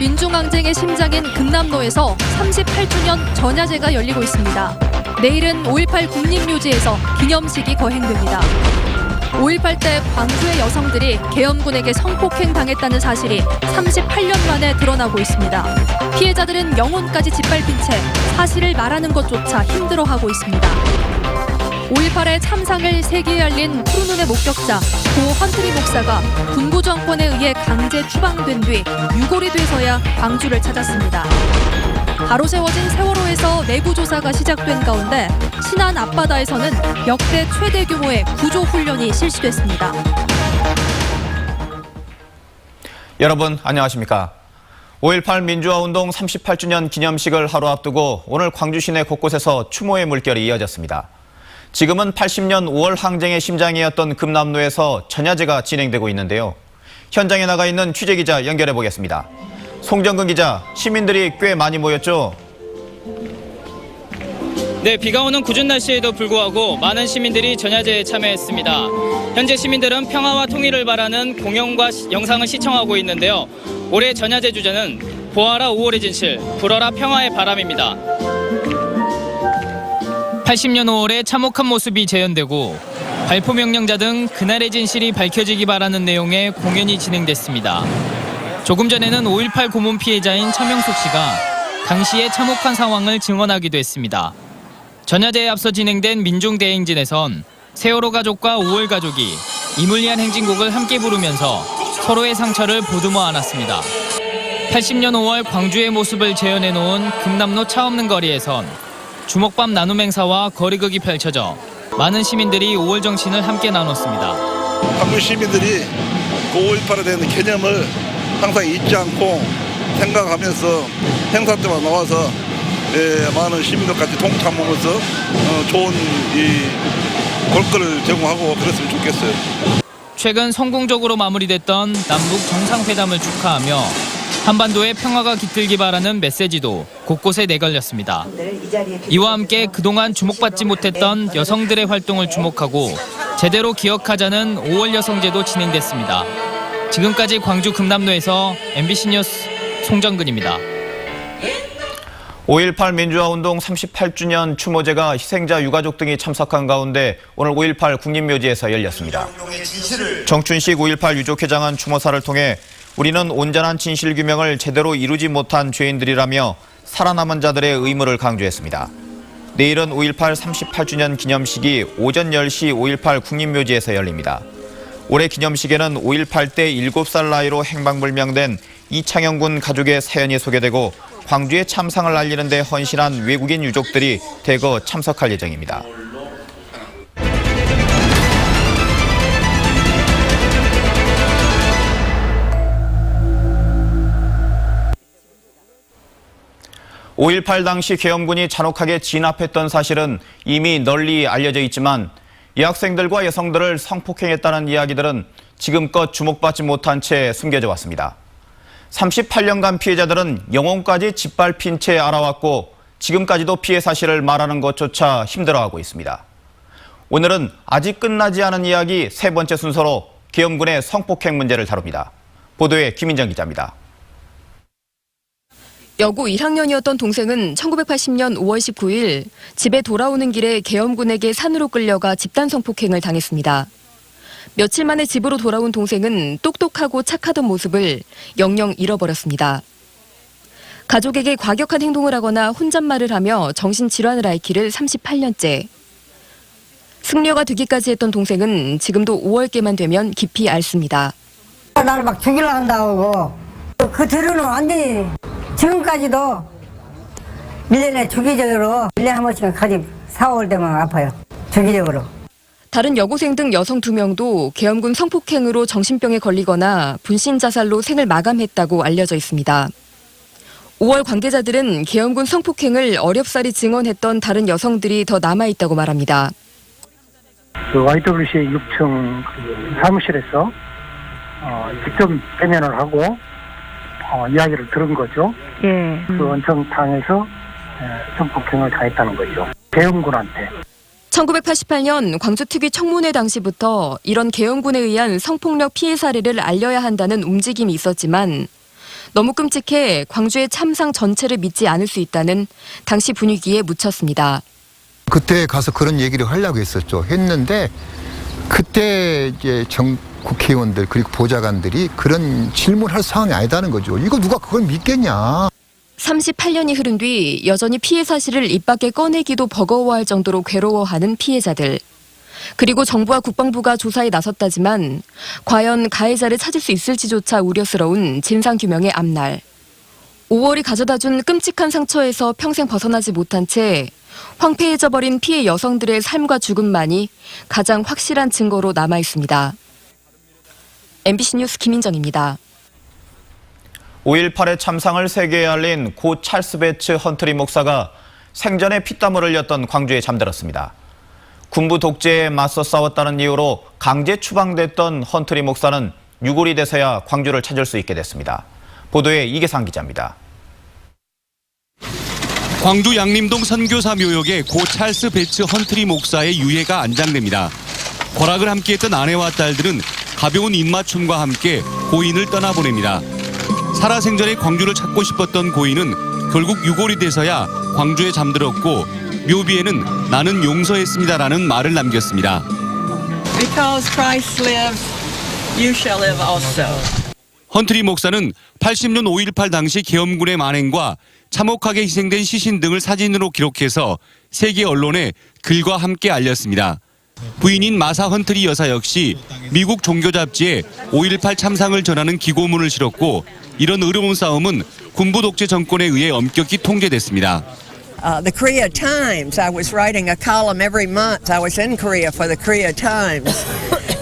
민중항쟁의 심장인 금남로에서 38주년 전야제가 열리고 있습니다. 내일은 5.18 국립묘지에서 기념식이 거행됩니다. 5.18 때 광주의 여성들이 계엄군에게 성폭행 당했다는 사실이 38년 만에 드러나고 있습니다. 피해자들은 영혼까지 짓밟힌 채 사실을 말하는 것조차 힘들어하고 있습니다. 5.18의 참상을 세계에 알린 푸른눈의 목격자 고 헌트리 목사가 군부 정권에 의해 강제 추방된 뒤 유골이 돼서야 광주를 찾았습니다. 바로 세워진 세월호에서 내부 조사가 시작된 가운데 신안 앞바다에서는 역대 최대 규모의 구조 훈련이 실시됐습니다. 여러분 안녕하십니까? 5.18 민주화운동 38주년 기념식을 하루 앞두고 오늘 광주 시내 곳곳에서 추모의 물결이 이어졌습니다. 지금은 80년 5월 항쟁의 심장이었던 금남로에서 전야제가 진행되고 있는데요. 현장에 나가 있는 취재기자 연결해 보겠습니다. 송정근 기자, 시민들이 꽤 많이 모였죠? 네, 비가 오는 궂은 날씨에도 불구하고 많은 시민들이 전야제에 참여했습니다. 현재 시민들은 평화와 통일을 바라는 공연과 시- 영상을 시청하고 있는데요. 올해 전야제 주제는 보아라 5월의 진실, 불어라 평화의 바람입니다. 80년 5월에 참혹한 모습이 재현되고 발포 명령자 등 그날의 진실이 밝혀지기 바라는 내용의 공연이 진행됐습니다. 조금 전에는 5.18 고문 피해자인 차명숙 씨가 당시의 참혹한 상황을 증언하기도 했습니다. 전야제에 앞서 진행된 민중대행진에선 세월호 가족과 5월 가족이 이물리한 행진곡을 함께 부르면서 서로의 상처를 보듬어 안았습니다. 80년 5월 광주의 모습을 재현해 놓은 금남로 차 없는 거리에선 주먹밥 나눔 행사와 거리극이 펼쳐져 많은 시민들이 5월 정신을 함께 나눴습니다. 광주 시민들이 그 5.18에 대한 개념을 항상 잊지 않고 생각하면서 행사 때만 나와서 예, 많은 시민들 같이 동참하면서 어, 좋은 이 볼거리를 제공하고 그랬으면 좋겠어요. 최근 성공적으로 마무리됐던 남북 정상회담을 축하하며 한반도의 평화가 깃들기 바라는 메시지도 곳곳에 내걸렸습니다. 이와 함께 그동안 주목받지 못했던 여성들의 활동을 주목하고 제대로 기억하자는 5월 여성제도 진행됐습니다. 지금까지 광주 금남로에서 MBC 뉴스 송정근입니다. 5.18 민주화운동 38주년 추모제가 희생자 유가족 등이 참석한 가운데 오늘 5.18 국립묘지에서 열렸습니다. 정춘식 5.18 유족회장은 추모사를 통해 우리는 온전한 진실 규명을 제대로 이루지 못한 죄인들이라며 살아남은 자들의 의무를 강조했습니다. 내일은 5.18 38주년 기념식이 오전 10시 5.18 국립묘지에서 열립니다. 올해 기념식에는 5.18 때 7살 나이로 행방불명된 이창영 군 가족의 사연이 소개되고 광주의 참상을 알리는 데 헌신한 외국인 유족들이 대거 참석할 예정입니다. (5.18) 당시 계엄군이 잔혹하게 진압했던 사실은 이미 널리 알려져 있지만 여학생들과 여성들을 성폭행했다는 이야기들은 지금껏 주목받지 못한 채 숨겨져 왔습니다. 38년간 피해자들은 영혼까지 짓밟힌 채 알아왔고 지금까지도 피해 사실을 말하는 것조차 힘들어하고 있습니다. 오늘은 아직 끝나지 않은 이야기 세 번째 순서로 계엄군의 성폭행 문제를 다룹니다. 보도에 김인정 기자입니다. 여고 1학년이었던 동생은 1980년 5월 19일 집에 돌아오는 길에 계엄군에게 산으로 끌려가 집단 성폭행을 당했습니다. 며칠 만에 집으로 돌아온 동생은 똑똑하고 착하던 모습을 영영 잃어버렸습니다. 가족에게 과격한 행동을 하거나 혼잣말을 하며 정신질환을 앓기를 38년째. 승려가 되기까지 했던 동생은 지금도 5월께만 되면 깊이 앓습니다. 나를 막 죽이려 한다고 그 들으는 완전히 지금까지도 1년에 주기적으로 1년에 한 번씩은 가지 4, 5월 되면 아파요 주기적으로 다른 여고생 등 여성 두 명도 계엄군 성폭행으로 정신병에 걸리거나 분신 자살로 생을 마감했다고 알려져 있습니다. 5월 관계자들은 계엄군 성폭행을 어렵사리 증언했던 다른 여성들이 더 남아 있다고 말합니다. 그 YWCA 6층 그 사무실에서 어, 직접 대면을 하고 어, 이야기를 들은 거죠. 예. 그 원청탕에서 에, 성폭행을 당했다는 거죠. 대원군한테. 1988년 광주특위 청문회 당시부터 이런 계엄군에 의한 성폭력 피해 사례를 알려야 한다는 움직임이 있었지만 너무 끔찍해 광주의 참상 전체를 믿지 않을 수 있다는 당시 분위기에 묻혔습니다. 그때 가서 그런 얘기를 하려고 했었죠. 했는데 그때 이제 정 국회의원들 그리고 보좌관들이 그런 질문할 상황이 아니다는 거죠. 이거 누가 그걸 믿겠냐. 38년이 흐른 뒤 여전히 피해 사실을 입 밖에 꺼내기도 버거워할 정도로 괴로워하는 피해자들. 그리고 정부와 국방부가 조사에 나섰다지만 과연 가해자를 찾을 수 있을지조차 우려스러운 진상규명의 앞날. 5월이 가져다 준 끔찍한 상처에서 평생 벗어나지 못한 채 황폐해져 버린 피해 여성들의 삶과 죽음만이 가장 확실한 증거로 남아 있습니다. MBC 뉴스 김인정입니다. 5.18의 참상을 세계에 알린 고 찰스 베츠 헌트리 목사가 생전에 피땀을 흘렸던 광주에 잠들었습니다. 군부 독재에 맞서 싸웠다는 이유로 강제 추방됐던 헌트리 목사는 6월이 돼서야 광주를 찾을 수 있게 됐습니다. 보도에 이계상 기자입니다. 광주 양림동 선교사 묘역에 고 찰스 베츠 헌트리 목사의 유해가 안장됩니다. 거락을 함께했던 아내와 딸들은 가벼운 입맞춤과 함께 고인을 떠나보냅니다. 살아생전에 광주를 찾고 싶었던 고인은 결국 6월이 돼서야 광주에 잠들었고 묘비에는 나는 용서했습니다라는 말을 남겼습니다. Because Christ lives, you shall live also. 헌트리 목사는 80년 5.18 당시 계엄군의 만행과 참혹하게 희생된 시신 등을 사진으로 기록해서 세계 언론에 글과 함께 알렸습니다. 부인인 마사 헌트리 여사 역시 미국 종교 잡지에 5.18 참상을 전하는 기고문을 실었고 이런 어려운 싸움은 군부 독재 정권에 의해 엄격히 통제됐습니다. Uh, the Korea Times, I was writing a column every month. I was in Korea for the Korea Times.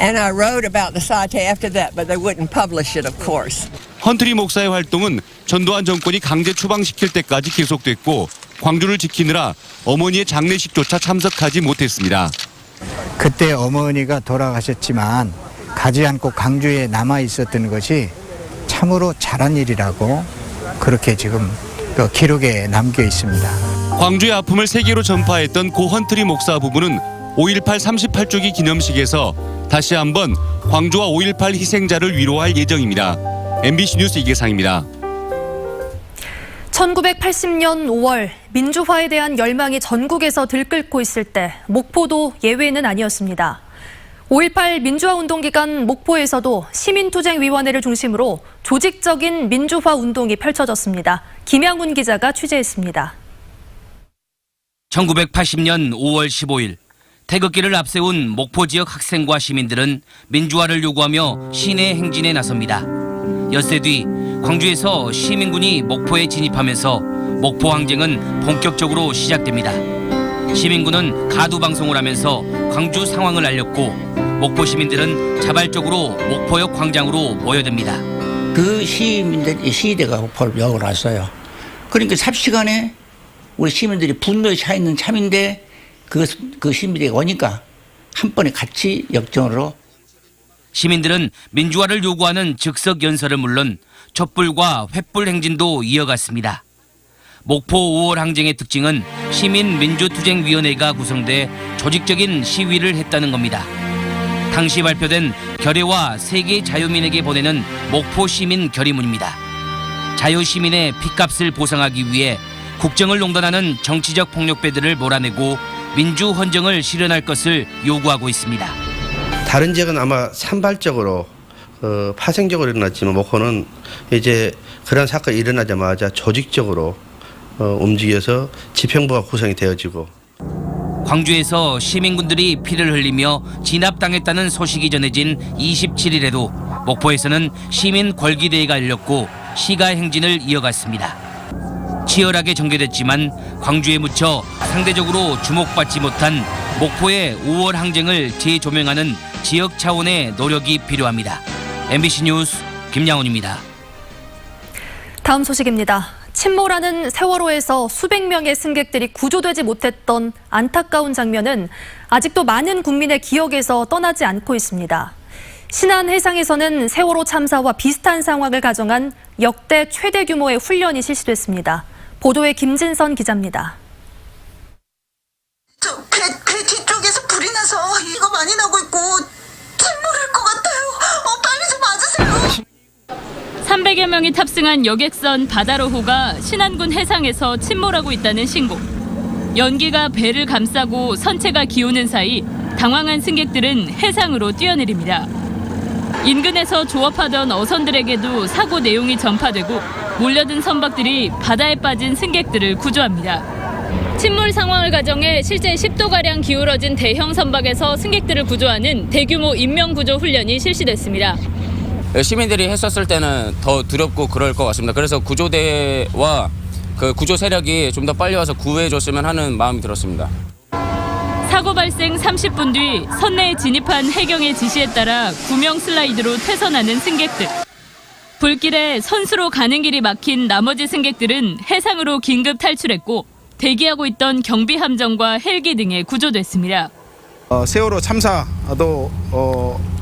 And I wrote about the sate after that, but they wouldn't publish it, of course. 헌트리 목사의 활동은 전두환 정권이 강제 추방시킬 때까지 계속됐고 광주를 지키느라 어머니의 장례식조차 참석하지 못했습니다. 그때 어머니가 돌아가셨지만 가지 않고 강주에 남아 있었던 것이 참으로 잘한 일이라고 그렇게 지금 그 기록에 남겨 있습니다. 광주의 아픔을 세계로 전파했던 고 헌트리 목사 부부는 5.18 38주기 기념식에서 다시 한번 광주와 5.18 희생자를 위로할 예정입니다. MBC 뉴스 이계상입니다. 1980년 5월 민주화에 대한 열망이 전국에서 들끓고 있을 때 목포도 예외는 아니었습니다. 5.18 민주화 운동 기간 목포에서도 시민투쟁위원회를 중심으로 조직적인 민주화 운동이 펼쳐졌습니다. 김양훈 기자가 취재했습니다. 1980년 5월 15일 태극기를 앞세운 목포 지역 학생과 시민들은 민주화를 요구하며 시내 행진에 나섭니다. 엿새 뒤 광주에서 시민군이 목포에 진입하면서 목포 항쟁은 본격적으로 시작됩니다. 시민군은 가두 방송을 하면서 광주 상황을 알렸고 목포 시민들은 자발적으로 목포역 광장으로 모여듭니다. 그 시민들, 시위대가 목포를 역을 왔어요. 그러니까 삽시간에 우리 시민들이 분노에 차 있는 참인데 그, 그 시민들이 오니까 한 번에 같이 역정으로 시민들은 민주화를 요구하는 즉석 연설을 물론 촛불과 횃불 행진도 이어갔습니다. 목포 5월 항쟁의 특징은 시민 민주투쟁위원회가 구성돼 조직적인 시위를 했다는 겁니다. 당시 발표된 결의와 세계 자유민에게 보내는 목포 시민 결의문입니다. 자유 시민의 피값을 보상하기 위해 국정을 농단하는 정치적 폭력배들을 몰아내고 민주 헌정을 실현할 것을 요구하고 있습니다. 다른 지역은 아마 산발적으로 어, 파생적으로 일어났지만 목포는 이제 그런 사건이 일어나자마자 조직적으로 어, 움직여서 지평부가 구성이 되어지고 광주에서 시민군들이 피를 흘리며 진압당했다는 소식이 전해진 27일에도 목포에서는 시민 궐기대회가 열렸고 시가 행진을 이어갔습니다. 치열하게 전개됐지만 광주에 묻혀 상대적으로 주목받지 못한 목포의 5월 항쟁을 재조명하는 지역 차원의 노력이 필요합니다. MBC 뉴스 김양훈입니다. 다음 소식입니다. 침몰하는 세월호에서 수백 명의 승객들이 구조되지 못했던 안타까운 장면은 아직도 많은 국민의 기억에서 떠나지 않고 있습니다. 신안 해상에서는 세월호 참사와 비슷한 상황을 가정한 역대 최대 규모의 훈련이 실시됐습니다. 보도에 김진선 기자입니다. 300여 명이 탑승한 여객선 바다로호가 신안군 해상에서 침몰하고 있다는 신고. 연기가 배를 감싸고 선체가 기우는 사이 당황한 승객들은 해상으로 뛰어내립니다. 인근에서 조업하던 어선들에게도 사고 내용이 전파되고 몰려든 선박들이 바다에 빠진 승객들을 구조합니다. 침몰 상황을 가정해 실제 10도가량 기울어진 대형 선박에서 승객들을 구조하는 대규모 인명구조 훈련이 실시됐습니다. 시민들이 했었을 때는 더 두렵고 그럴 것 같습니다. 그래서 구조대와 그 구조 세력이 좀 더 빨리 와서 구해줬으면 하는 마음이 들었습니다. 사고 발생 30분 뒤 선내에 진입한 해경의 지시에 따라 구명 슬라이드로 퇴선하는 승객들. 불길에 선수로 가는 길이 막힌 나머지 승객들은 해상으로 긴급 탈출했고 대기하고 있던 경비 함정과 헬기 등에 구조됐습니다. 어, 세월호 참사도 어,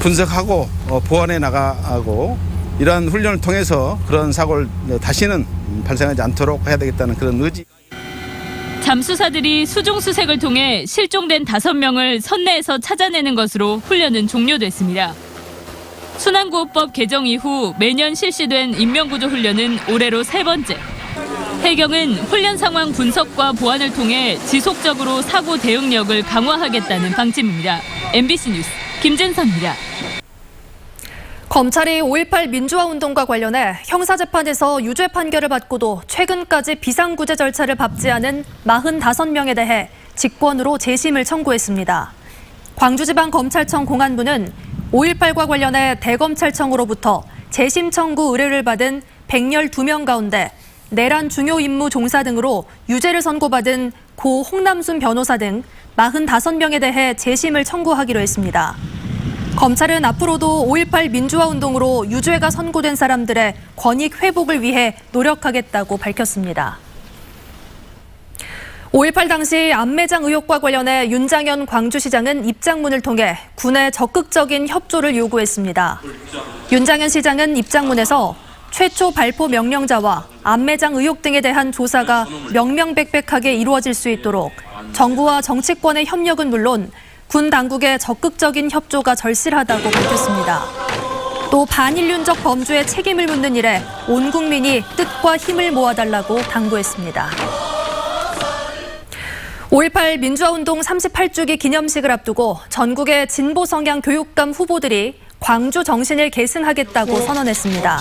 분석하고 어, 보완해 나가고 이러한 훈련을 통해서 그런 사고를 다시는 발생하지 않도록 해야 되겠다는 그런 의지. 잠수사들이 수중 수색을 통해 실종된 다섯 명을 선내에서 찾아내는 것으로 훈련은 종료됐습니다. 순환구호법 개정 이후 매년 실시된 인명구조 훈련은 올해로 세 번째. 해경은 훈련 상황 분석과 보완을 통해 지속적으로 사고 대응력을 강화하겠다는 방침입니다. MBC 뉴스 김진선입니다. 검찰이 5.18 민주화 운동과 관련해 형사재판에서 유죄 판결을 받고도 최근까지 비상구제 절차를 밟지 않은 45명에 대해 직권으로 재심을 청구했습니다. 광주지방검찰청 공안부는 5.18과 관련해 대검찰청으로부터 재심 청구 의뢰를 받은 112명 가운데 내란 중요 임무 종사 등으로 유죄를 선고받은 고 홍남순 변호사 등 45명에 대해 재심을 청구하기로 했습니다. 검찰은 앞으로도 5.18 민주화 운동으로 유죄가 선고된 사람들의 권익 회복을 위해 노력하겠다고 밝혔습니다. 5.18 당시 안매장 의혹과 관련해 윤장현 광주시장은 입장문을 통해 군의 적극적인 협조를 요구했습니다. 윤장현 시장은 입장문에서 최초 발포 명령자와 안매장 의혹 등에 대한 조사가 명명백백하게 이루어질 수 있도록 정부와 정치권의 협력은 물론 군 당국의 적극적인 협조가 절실하다고 밝혔습니다. 또 반인륜적 범죄의 책임을 묻는 일에 온 국민이 뜻과 힘을 모아달라고 당부했습니다. 5.18 민주화운동 38주기 기념식을 앞두고 전국의 진보 성향 교육감 후보들이 광주 정신을 계승하겠다고 선언했습니다.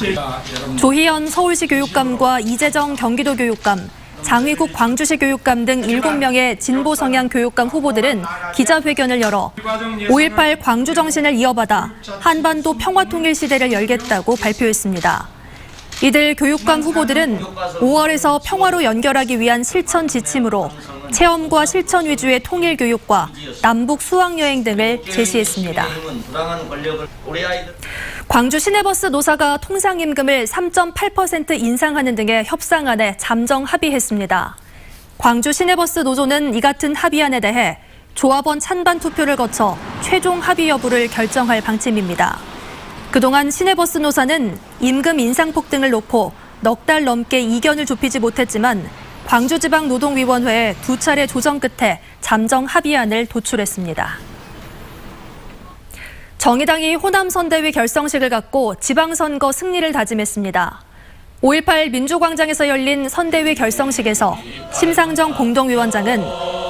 조희연 서울시 교육감과 이재정 경기도 교육감, 장위국 광주시 교육감 등 7명의 진보 성향 교육감 후보들은 기자회견을 열어 5.18 광주 정신을 이어받아 한반도 평화 통일 시대를 열겠다고 발표했습니다. 이들 교육감 후보들은 5월에서 평화로 연결하기 위한 실천 지침으로 체험과 실천 위주의 통일 교육과 남북 수학 여행 등을 제시했습니다. 광주 시내버스 노사가 통상임금을 3.8% 인상하는 등의 협상안에 잠정 합의했습니다. 광주 시내버스 노조는 이 같은 합의안에 대해 조합원 찬반 투표를 거쳐 최종 합의 여부를 결정할 방침입니다. 그동안 시내버스 노사는 임금 인상폭 등을 놓고 넉 달 넘게 이견을 좁히지 못했지만 광주지방노동위원회에 두 차례 조정 끝에 잠정 합의안을 도출했습니다. 정의당이 호남 선대위 결성식을 갖고 지방선거 승리를 다짐했습니다. 5.18 민주광장에서 열린 선대위 결성식에서 심상정 공동위원장은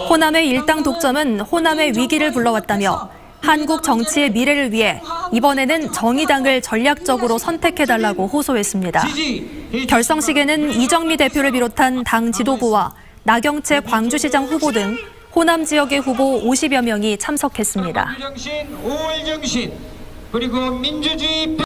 호남의 일당 독점은 호남의 위기를 불러왔다며 한국 정치의 미래를 위해 이번에는 정의당을 전략적으로 선택해달라고 호소했습니다. 결성식에는 이정미 대표를 비롯한 당 지도부와 나경채 광주시장 후보 등 호남 지역의 후보 50여 명이 참석했습니다. 정신, 5월 정신, 그리고 민주주의